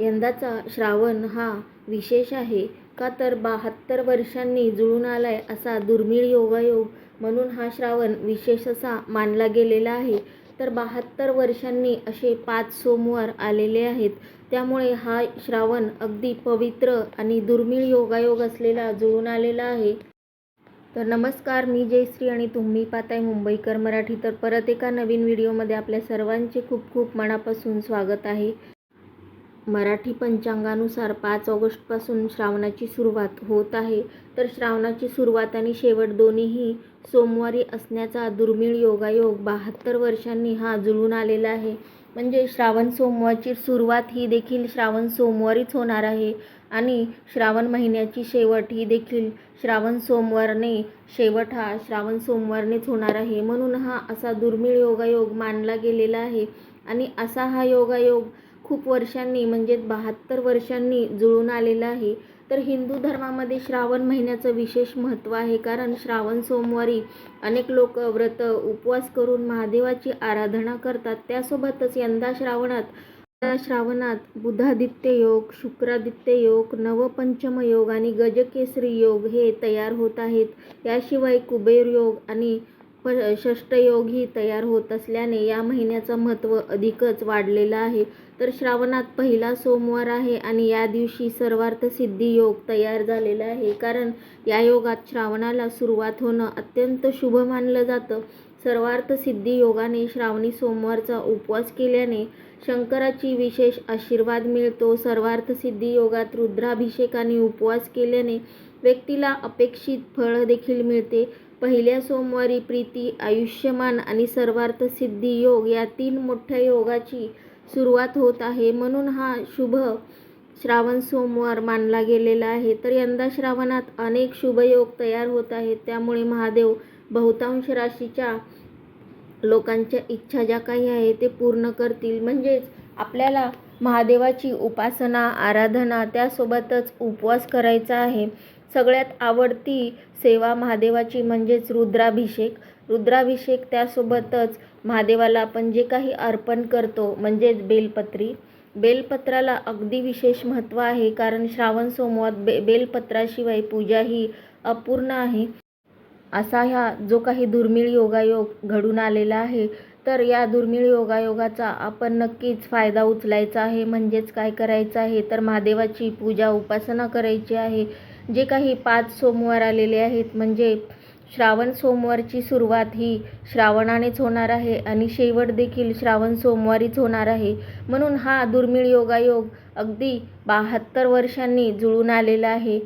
यंदाचा श्रावण हा विशेष आहे का तर बहात्तर वर्षांनी जुळून आलाय असा दुर्मिळ योगायोग म्हणून हा श्रावण विशेष असा मानला गेलेला आहे. तर बहात्तर वर्षांनी असे पाच सोमवार आलेले आहेत. त्यामुळे हा श्रावण अगदी पवित्र आणि दुर्मिळ योगायोग असलेला जुळून आलेला आहे. तर नमस्कार मी जयश्री आणि तुम्ही पाहताय मुंबईकर मराठी. तर परत एका नवीन व्हिडिओमध्ये आपल्या सर्वांचे खूप खूप मनापासून स्वागत आहे. मराठी पंचांगानुसार पाच ऑगस्टपासून श्रावणाची सुरुवात होत आहे. तर श्रावणाची सुरुवात आणि शेवट दोन्हीही सोमवारी असण्याचा दुर्मिळ योगायोग बहात्तर वर्षांनी हा जुळून आलेला आहे. म्हणजे श्रावण सोमवारची सुरुवात ही देखील श्रावण सोमवारीच होणार आहे आणि श्रावण महिन्याची शेवट ही देखील श्रावण सोमवारने शेवट हा श्रावण सोमवारनेच होणार आहे. म्हणून हा असा दुर्मिळ योगायोग मानला गेलेला आहे आणि असा हा योगायोग खूप वर्षांनी म्हणजे बहात्तर वर्षांनी जुळून आलेलं आहे. तर हिंदू धर्मामध्ये श्रावण महिन्याचं विशेष महत्त्व आहे. कारण श्रावण सोमवारी अनेक लोक व्रत उपवास करून महादेवाची आराधना करतात. त्यासोबतच यंदा श्रावणात श्रावणात बुधादित्य योग शुक्रादित्य योग नवपंचम योग आणि गजकेसरी योग हे तयार होत आहेत. याशिवाय कुबेर योग आणि प षष्टयोगही तयार होत असल्याने या महिन्याचं महत्त्व अधिकच वाढलेलं आहे. तर श्रावणात पहिला सोमवार आहे आणि या दिवशी सर्वार्थ सिद्धी योग तयार झालेला आहे. कारण या योगात श्रावणाला सुरुवात होणं अत्यंत शुभ मानलं जातं. सर्वार्थ सिद्धी योगाने श्रावणी सोमवारचा उपवास केल्याने शंकराची विशेष आशीर्वाद मिळतो. सर्वार्थ सिद्धी योगात रुद्राभिषेक आणि उपवास केल्याने व्यक्तीला अपेक्षित फळ देखील मिळते. पहिल्या सोमवारी प्रीती आयुष्यमान आणि सर्वार्थ सिद्धी योग या तीन मोठ्या योगाची सुरुवात होत आहे. म्हणून हा शुभ श्रावण सोमवार मानला गेलेला आहे. तर यंदा श्रावणात अनेक शुभयोग तयार होत आहेत. त्यामुळे महादेव बहुतांश राशीच्या लोकांच्या इच्छा ज्या काही आहे ते पूर्ण करतील. म्हणजेच आपल्याला महादेवाची उपासना आराधना त्यासोबतच उपवास करायचा आहे. सगळ्यात आवडती सेवा महादेवाची म्हणजेच रुद्राभिषेक. रुद्राभिषेक त्यासोबतच महादेवाला आपण जे काही अर्पण करतो म्हणजेच बेलपत्री. बेलपत्राला अगदी विशेष महत्त्व आहे कारण श्रावण सोमवार बे बेलपत्राशिवाय पूजा ही अपूर्ण आहे. असा ह्या जो काही दुर्मिळ योगायोग घडून आलेला आहे तर या दुर्मिळ योगायोगाचा आपण नक्कीच फायदा उचलायचा आहे. म्हणजेच काय करायचं आहे? तर महादेवाची पूजा उपासना करायची आहे. जे काही पाच सोमवार आलेले आहेत म्हणजे श्रावण सोमवारची सुरुवात ही श्रावणानेच होणार आहे आणि शेवट देखील श्रावण सोमवारीच होणार आहे. म्हणून हा दुर्मिळ योगायोग अगदी बहात्तर वर्षांनी जुळून आलेला आहे.